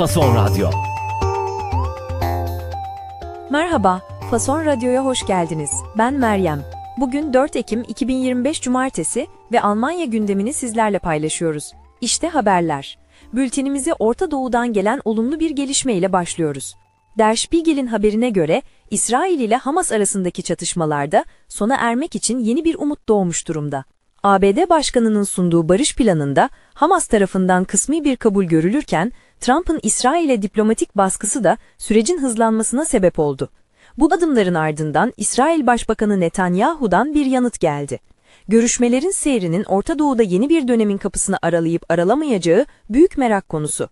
Fason Radyo. Merhaba, Fason Radyo'ya hoş geldiniz. Ben Meryem. Bugün 4 Ekim 2025 Cumartesi ve Almanya gündemini sizlerle paylaşıyoruz. İşte haberler. Bültenimizi Orta Doğu'dan gelen olumlu bir gelişme ile başlıyoruz. Der Spiegel'in haberine göre İsrail ile Hamas arasındaki çatışmalarda sona ermek için yeni bir umut doğmuş durumda. ABD Başkanı'nın sunduğu barış planında Hamas tarafından kısmi bir kabul görülürken Trump'ın İsrail'e diplomatik baskısı da sürecin hızlanmasına sebep oldu. Bu adımların ardından İsrail Başbakanı Netanyahu'dan bir yanıt geldi. Görüşmelerin seyrinin Orta Doğu'da yeni bir dönemin kapısını aralayıp aralamayacağı büyük merak konusu.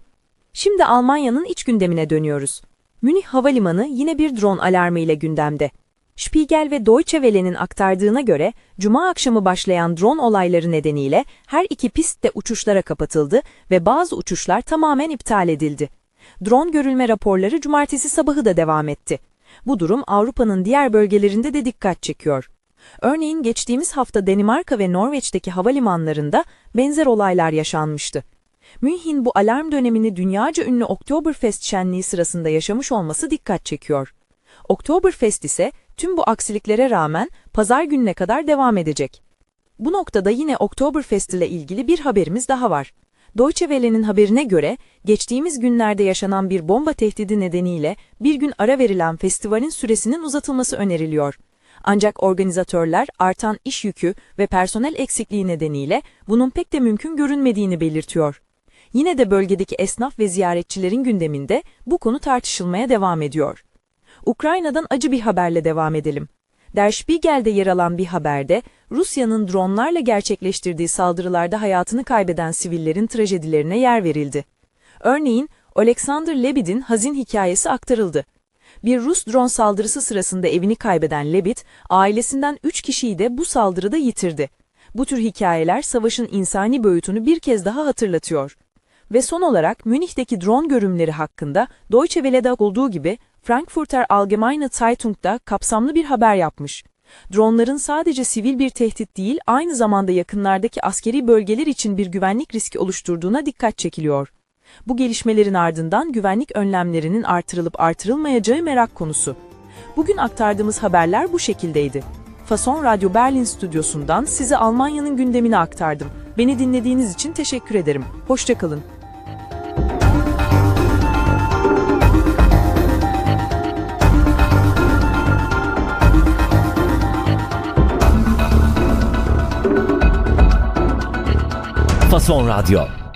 Şimdi Almanya'nın iç gündemine dönüyoruz. Münih Havalimanı yine bir drone alarmı gündemde. Spiegel ve Deutsche Welle'nin aktardığına göre, Cuma akşamı başlayan drone olayları nedeniyle her iki pist de uçuşlara kapatıldı ve bazı uçuşlar tamamen iptal edildi. Drone görülme raporları cumartesi sabahı da devam etti. Bu durum Avrupa'nın diğer bölgelerinde de dikkat çekiyor. Örneğin geçtiğimiz hafta Danimarka ve Norveç'teki havalimanlarında benzer olaylar yaşanmıştı. Münih'in bu alarm dönemini dünyaca ünlü Oktoberfest şenliği sırasında yaşamış olması dikkat çekiyor. Oktoberfest ise tüm bu aksiliklere rağmen pazar gününe kadar devam edecek. Bu noktada yine Oktoberfest ile ilgili bir haberimiz daha var. Deutsche Welle'nin haberine göre geçtiğimiz günlerde yaşanan bir bomba tehdidi nedeniyle bir gün ara verilen festivalin süresinin uzatılması öneriliyor. Ancak organizatörler artan iş yükü ve personel eksikliği nedeniyle bunun pek de mümkün görünmediğini belirtiyor. Yine de bölgedeki esnaf ve ziyaretçilerin gündeminde bu konu tartışılmaya devam ediyor. Ukrayna'dan acı bir haberle devam edelim. Der Spiegel'de yer alan bir haberde, Rusya'nın dronlarla gerçekleştirdiği saldırılarda hayatını kaybeden sivillerin trajedilerine yer verildi. Örneğin, Alexander Lebed'in hazin hikayesi aktarıldı. Bir Rus drone saldırısı sırasında evini kaybeden Lebed, ailesinden 3 kişiyi de bu saldırıda yitirdi. Bu tür hikayeler savaşın insani boyutunu bir kez daha hatırlatıyor. Ve son olarak Münih'teki drone görümleri hakkında Deutsche Welle'de olduğu gibi Frankfurter Allgemeine Zeitung'da kapsamlı bir haber yapmış. Dronların sadece sivil bir tehdit değil, aynı zamanda yakınlardaki askeri bölgeler için bir güvenlik riski oluşturduğuna dikkat çekiliyor. Bu gelişmelerin ardından güvenlik önlemlerinin artırılıp artırılmayacağı merak konusu. Bugün aktardığımız haberler bu şekildeydi. Fason Radyo Berlin stüdyosundan size Almanya'nın gündemini aktardım. Beni dinlediğiniz için teşekkür ederim. Hoşçakalın. Fason Radyo.